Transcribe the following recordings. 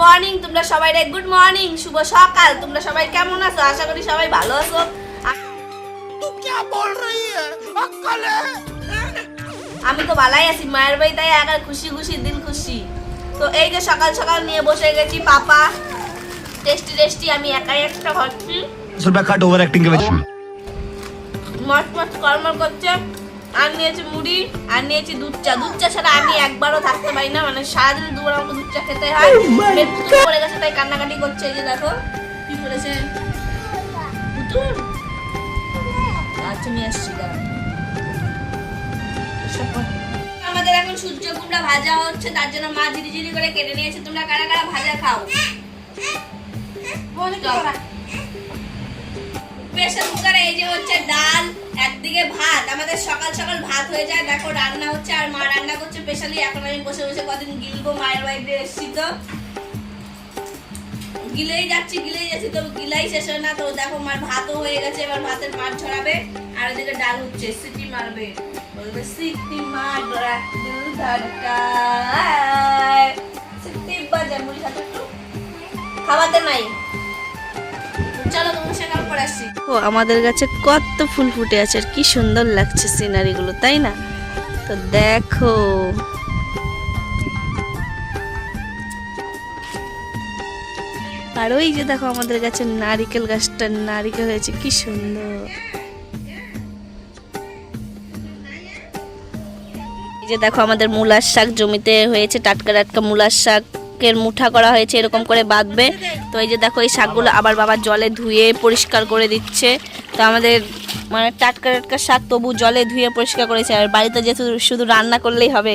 Morning তোমরা সবাই রে গুড মর্নিং শুভ সকাল। তোমরা সবাই কেমন আছো? আশা করি সবাই ভালো আছো। আমি তো ভালাই আছি মায়ের বাড়ি তাই একবার খুশি খুশি দিন খুশি। তো এই যে সকাল সকাল নিয়ে বসে গেছি পাপা। টেস্টি টেস্টি আমি একাই একটা খাচ্ছি মট মস্ত কর্ম করছে। আর নিয়েছি মুড়ি আর নিয়েছি দুধ চা দুধ চা ছাড়া আমি একবারও থাকতে পারি না মানে সারাদিন দুবার আমাকে দুধ চা খেতে হয়। মেয়ের পড়ে গেছে তাই কান্নাকাটি করছে এই যে দেখো কি করেছে? পুতুল আচ্ছা নিয়ে আসছি। আমাদের এখন সূর্য কুমড়া ভাজা হচ্ছে তার জন্য মা ঝিরি ঝিরি করে কেটে নিয়েছে। তোমরা কারা কারা ভাজা খাও। প্রেসার কুকারে এই যে হচ্ছে ডাল একদিকে ভাত, আমাদের সকাল সকাল ভাত হয়ে যায়। দেখো, রান্না হচ্ছে আর মা রান্না করছে স্পেশালি এখন আমি বসে বসে কদিন গিলবো মায়ের বাড়িতে এসেছি তো। গিলেই যাচ্ছি গিলেই যাচ্ছি তো গিলাই শেষ হয় না। তো দেখো, মার ভাতও হয়ে গেছে, এবার ভাতের মাছ ছড়াবে। আর ওদিকে ডাল হচ্ছে সিটি মারবে। বলবে সিটি মার দিল ধড়কায় সিটি বাজে, মুড়ি খাওয়াতে নাই। আসছি ও, আমাদের গাছে কত ফুল ফুটে আছে আর কি সুন্দর লাগছে সিনারিগুলো তাই না? তো দেখো। আর ওই যে দেখো আমাদের গাছে নারিকেল গাছটা, নারিকেল হয়েছে, কি সুন্দর। এই যে দেখো আমাদের মূলার শাক, জমিতে হয়েছে টাটকা টাটকা মূলার শাকের মুঠা করা হয়েছে, এরকম করে বাঁধবে। তো এই যে দেখো, এই শাকগুলো আবার বাবা জলে ধুয়ে পরিষ্কার করে দিচ্ছে। তো আমাদের মানে টাটকা টাটকা শাক তবু জলে ধুয়ে পরিষ্কার করেছে, আর বাড়িতে যেহেতু শুধু রান্না করলেই হবে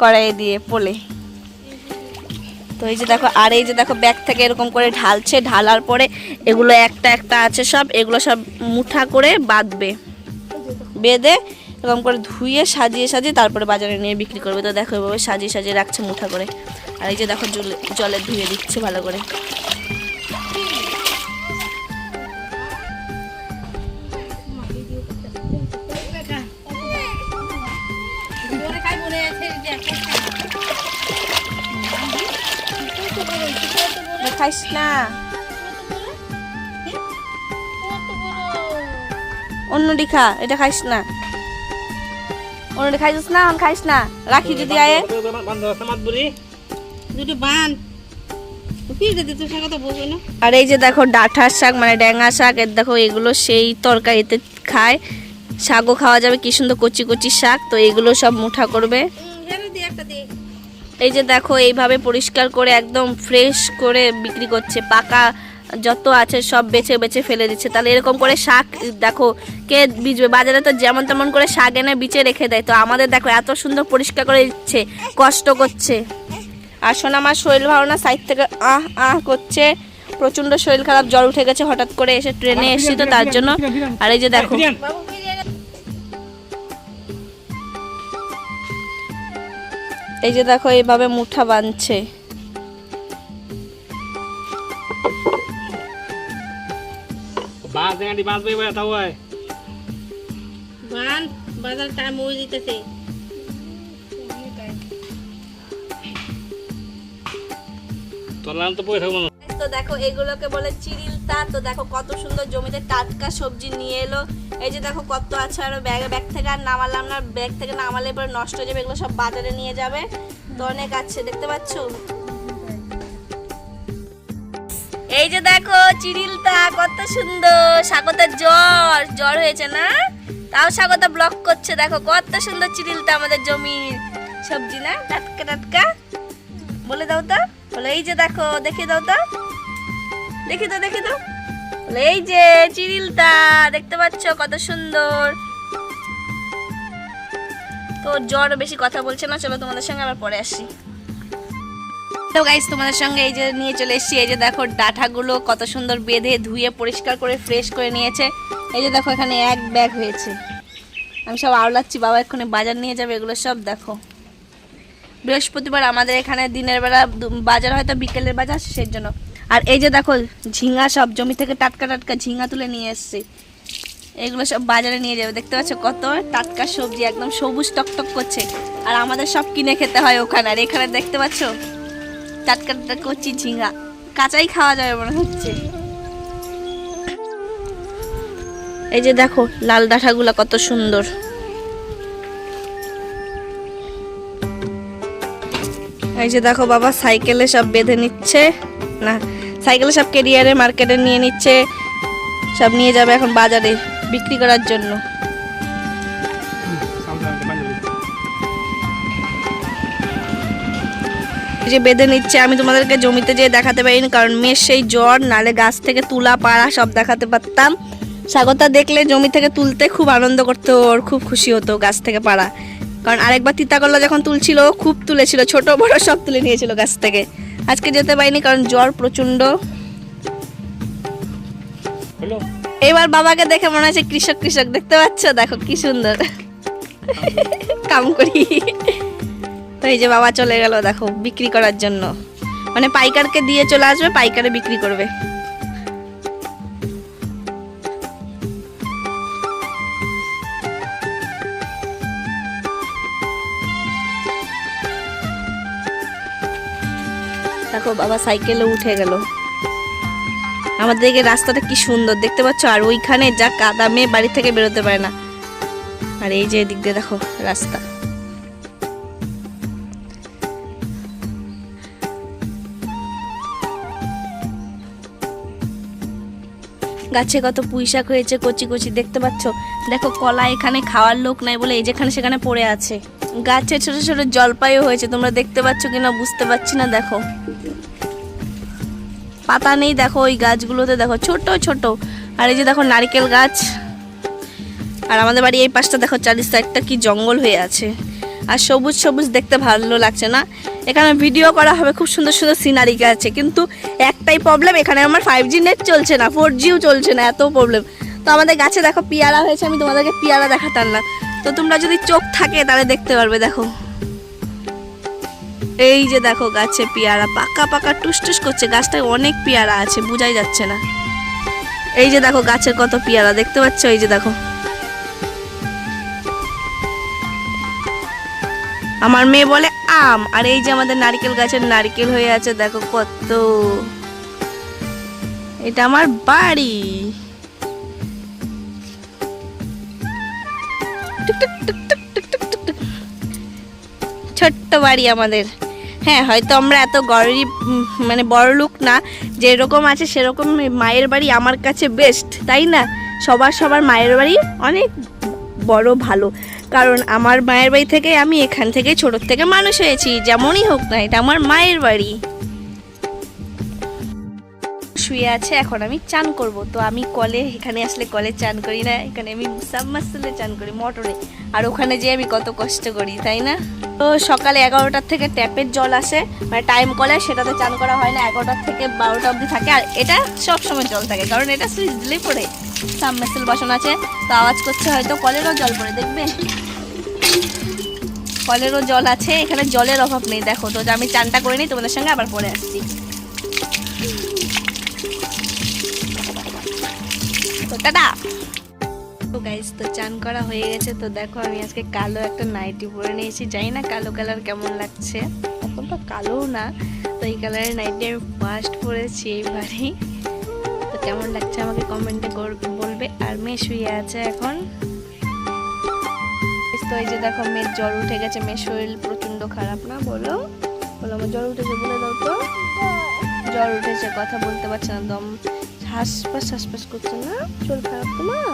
কড়াইয়ে দিয়ে পোলে। তো এই যে দেখো, আর এই যে দেখো, ব্যাগ থেকে এরকম করে ঢালছে। ঢালার পরে এগুলো একটা একটা আছে সব, এগুলো সব মুঠা করে বাঁধবে। বেঁধে এরকম করে ধুয়ে সাজিয়ে সাজিয়ে তারপরে বাজারে নিয়ে বিক্রি করবে। তো দেখো এভাবে সাজিয়ে সাজিয়ে রাখছে মুঠা করে। আর এই যে দেখো জলে ধুয়ে দিচ্ছে ভালো করে। খাইস না। অন্যটি খা এটা খাইস না। অন্যটি খাইছিস না এখন খাইস না। রাখি যদি আয়ে। দুটো বান। আর এই যে দেখো ডাঁঠার শাক মানে ড্যাঙা শাক এর দেখো এগুলো সেই তরকারিতে খায়। শাকও খাওয়া যাবে কি সুন্দর কচি কচি শাক তো এগুলো সব মুঠা করবে। এই যে দেখো এইভাবে পরিষ্কার করে একদম ফ্রেশ করে বিক্রি করছে পাকা যত আছে সব বেছে বেছে ফেলে দিচ্ছে। তাহলে এরকম করে শাক, দেখো, কে বিচবে বাজারে তো যেমন তেমন করে শাক এনে বিচে রেখে দেয়। তো আমাদের দেখো, এত সুন্দর পরিষ্কার করে দিচ্ছে, কষ্ট করছে। আর শোনা আমার শরীর ভালো না, সাইড থেকে আহ আহ করছে। প্রচণ্ড শরীর খারাপ, জ্বর উঠে গেছে, হঠাৎ করে এসে ট্রেনে এসেছি তো তার জন্য। আর এই যে দেখো। এই যে দেখো, এইভাবে মুঠা বাঁধছে। বাস দেখাটি বাস বেয়ে বেড়াতে হয় বান বাজার টাইম হয়ে যেতেছে তোলাম তো বই থাকব না তো দেখো এগুলোকে বলে চিরিলতা তো দেখো কত সুন্দর জমিতে টাটকা সবজি নিয়ে এলো। এই যে দেখো কত আছে আর ব্যাগে ব্যাগ থেকে আর নামালাম না। ব্যাগ থেকে নামালে পরে নষ্ট হয়ে যাবে এগুলো সব বাজারে নিয়ে যাবে। তো অনেক আছে দেখতে পাচ্ছ? এই যে দেখো চিরিলতা কত সুন্দর। স্বাগতের জ্বর জ্বর হয়েছে না? তাও স্বাগতা ব্লক করছে, দেখো কত সুন্দর চিরিলতা আমাদের জমির। সবজি না? টাটকা টাটকা। বলে দাও তো। বলে, এই যে দেখো, দেখে দাও তো। দেখি তো দেখি তো বলে, এই যে চিরিলটা, দেখতে পাচ্ছ কত সুন্দর। তো জ্বর বেশি কথা বলছে না, চলো তোমাদের সঙ্গে আবার পরে আসি। তো গাইস, তোমাদের সঙ্গে এই যে নিয়ে চলে এসেছি। এই যে দেখো ডাঁটাগুলো কত সুন্দর বেঁধে ধুয়ে পরিষ্কার করে ফ্রেশ করে নিয়েছে। এই যে দেখো এখানে এক ব্যাগ হয়েছে। আমি সব আওলাচ্ছি, বাবা এক্ষুনি বাজার নিয়ে যাবে, এগুলো সব দেখো। বৃহস্পতিবার আমাদের এখানে দিনের বেলা বাজার হয়তো বিকেলের বাজার, সেই জন্য। আর এই যে দেখো ঝিঙা সব, জমি থেকে টাটকা টাটকা ঝিঙা তুলে নিয়ে এসছে। এগুলো সব বাজারে নিয়ে যাবে, দেখতে পাচ্ছ কত টাটকা সবজি, একদম সবুজ টকটক করছে। আর আমাদের সব কিনে খেতে হয় ওখানে, আর এখানে দেখতে পাচ্ছ টাটকা টাটকা কচি ঝিঙ্গা কাঁচাই খাওয়া যাবে মনে হচ্ছে। এই যে দেখো, লাল ডাঁটাগুলো কত সুন্দর। এই যে দেখো বাবা, সাইকেলে সব বেঁধে নিচ্ছে। না, সাইকেলে সব কেরিয়ারে মার্কেটে নিয়ে নিচ্ছে। সব নিয়ে যাবে এখন বাজারে বিক্রি করার জন্য। যে বেঁধে নিচ্ছে, আমি তোমাদেরকে জমিতে যেয়ে দেখাতে পারিনি, কারণ মেয়ের সেই জ্বর, নালে গাছ থেকে তুলা, পাড়া সব দেখাতে পারতাম। স্বাগতা দেখলে জমি থেকে তুলতে খুব আনন্দ করতো, ওর খুব খুশি হতো গাছ থেকে পাড়া। কারণ আরেকবার তিতাকল্লা যখন তুলছিল খুব তুলেছিল, ছোট, বড় সব তুলে নিয়েছিল গাছ থেকে। আজকে যেতে পারিনি, কারণ জ্বর প্রচণ্ড। এবার বাবাকে দেখে মনে হচ্ছে কৃষক কৃষক, দেখতে পাচ্ছ? দেখো কি সুন্দর। কাম করি। তো এই যে বাবা চলে গেল, দেখো, বিক্রি করার জন্য। মানে পাইকারকে দিয়ে চলে আসবে, পাইকারে বিক্রি করবে। দেখো, বাবা সাইকেলে উঠে গেল। আমাদের দিকে রাস্তাটা কি সুন্দর, দেখতে পাচ্ছ? আর ওইখানে যা কাদা মেয়ে বাড়ি থেকে বেরোতে পারে না। আর এই যে এদিক দিয়ে দেখো, রাস্তা। গাছে কত পুঁইশাক হয়েছে, কচি কচি, দেখতে পাচ্ছ? দেখো, কলা এখানে খাওয়ার লোক নাই বলে এই যেখানে সেখানে পড়ে আছে। গাছে ছোট ছোট জলপাইও হয়েছে, তোমরা দেখতে পাচ্ছ কিনা বুঝতে পারছি না, দেখো। পাতা নেই, দেখো, ওই গাছগুলোতে, দেখো, ছোট ছোট। আর এই যে দেখো, নারকেল গাছ। আর আমাদের বাড়ি এই পাশটা, দেখো চারি সাইডটা কি জঙ্গল হয়ে আছে। আর সবুজ সবুজ দেখতে ভালো লাগছে না। এখানে ভিডিও করা হবে, খুব সুন্দর সুন্দর সিনারি আছে। কিন্তু একটাই প্রবলেম এখানে আমার ফাইভ জি নেট চলছে না ফোর জিও চলছে না, এত প্রবলেম তো আমাদের গাছে দেখো পিয়ারা হয়েছে, আমি তোমাদেরকে পিয়ারা দেখাতাম না। তো তোমরা যদি চোখ থাকে তাহলে দেখতে পারবে, দেখো। এই যে দেখো গাছে পেয়ারা, পাকা পাকা টুস টুস করছে। গাছটায় অনেক পেয়ারা আছে, বোঝাই যাচ্ছে না। এই যে দেখো গাছের কত পেয়ারা, দেখতে পাচ্ছ? এই যে দেখো। আমার মেয়ে বলে আম, আর এই যে আমাদের নারকেল গাছের নারকেল হয়ে আছে, দেখো কত। এটা আমার বাড়ি। ছোট্ট বাড়ি আমাদের। হ্যাঁ হয়তো আমরা এত গরিব মানে বড় লোক না, যেরকম আছে সেরকম মায়ের বাড়ি আমার কাছে বেস্ট তাই না? সবার সবার মায়ের বাড়ি অনেক বড় ভালো। কারণ আমার মায়ের বাড়ি থেকে আমি এখান থেকে ছোটোর থেকে মানুষ হয়েছি, যেমনই হোক না, এটা আমার মায়ের বাড়ি। শুয়ে আছে, এখন আমি চান করব। তো আমি কলে, এখানে আসলে কলে চান করি না, এখানে আমি সাবমার্সেলে চান করি মোটরে। আর ওখানে যেয়ে আমি কত কষ্ট করি, তাই না? তো সকালে এগারোটার থেকে ট্যাপের জল আসে মানে টাইম কলে সেটাতে চান করা হয় না, এগারোটার থেকে বারোটা অবধি থাকে। আর এটা সব সময় জল থাকে, কারণ এটা সুইচ দিলেই পড়ে। সাবমার্সেল বসানো আছে, তো আওয়াজ করছে হয়তো কলেরও জল পড়ে, দেখবে? কলেরও জল আছে, এখানে জলের অভাব নেই, দেখো। তো আমি চানটা করে নিই, তোমাদের সঙ্গে আবার পরে আসছি। টাটা তো গাইস তো চান করা হয়ে গেছে, তো দেখো আমি আজকে কালো একটা নাইটি পরে নিয়েছি। জানি না কালো কালার কেমন লাগছে। এখন তো কালোও না, তো এই কালারের নাইটি আমি ফার্স্ট পরেছি এইবারই তো কেমন লাগছে আমাকে কমেন্টে বলবে। আর মেয়ে শুয়ে আছে এখন। তো এই যে দেখো, মেয়ের জ্বর উঠে গেছে। মেয়ের শরীর প্রচণ্ড খারাপ না বলো? বলো, আমার জ্বর উঠেছে বলে দাও তো। জ্বর উঠেছে, কথা বলতে পারছে না, দম হাসপাস হাসপাস করছে না? শরীর খারাপ তোমার।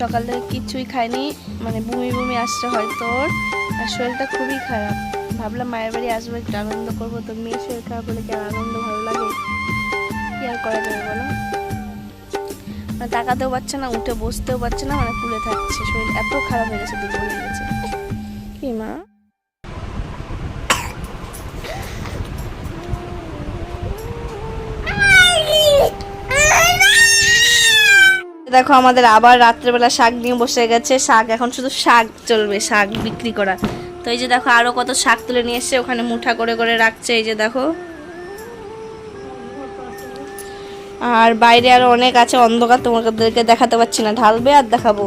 সকাল থেকে কিচ্ছুই খায়নি মানে বমি বমি আসছে হয়তো ওর, আর শরীরটা খুবই খারাপ। ভাবলাম মায়ের বাড়ি আসব, একটু আনন্দ করব। তো মেয়ের শরীর খারাপ হলে কি আনন্দ ভালো লাগে? কি আর করা যাবে বলো? মানে তাকাতেও পারছে না, উঠে বসতেও পারছে না মানে ফুলে থাকছে। শরীর এত খারাপ হয়ে গেছে, দুর্বল হয়ে গেছে। দেখো আমাদের আবার রাত্রেবেলা শাক নিয়ে বসে গেছে। শাক, এখন শুধু শাক চলবে, শাক বিক্রি করা। তো এই যে দেখো আরও কত শাক তুলে নিয়ে এসছে, ওখানে মুঠা করে করে রাখছে, এই যে দেখো। আর বাইরে আরও অনেক আছে, অন্ধকার, তোমাদেরকে দেখাতে পাচ্ছি না। ঢালবে আর দেখাবো।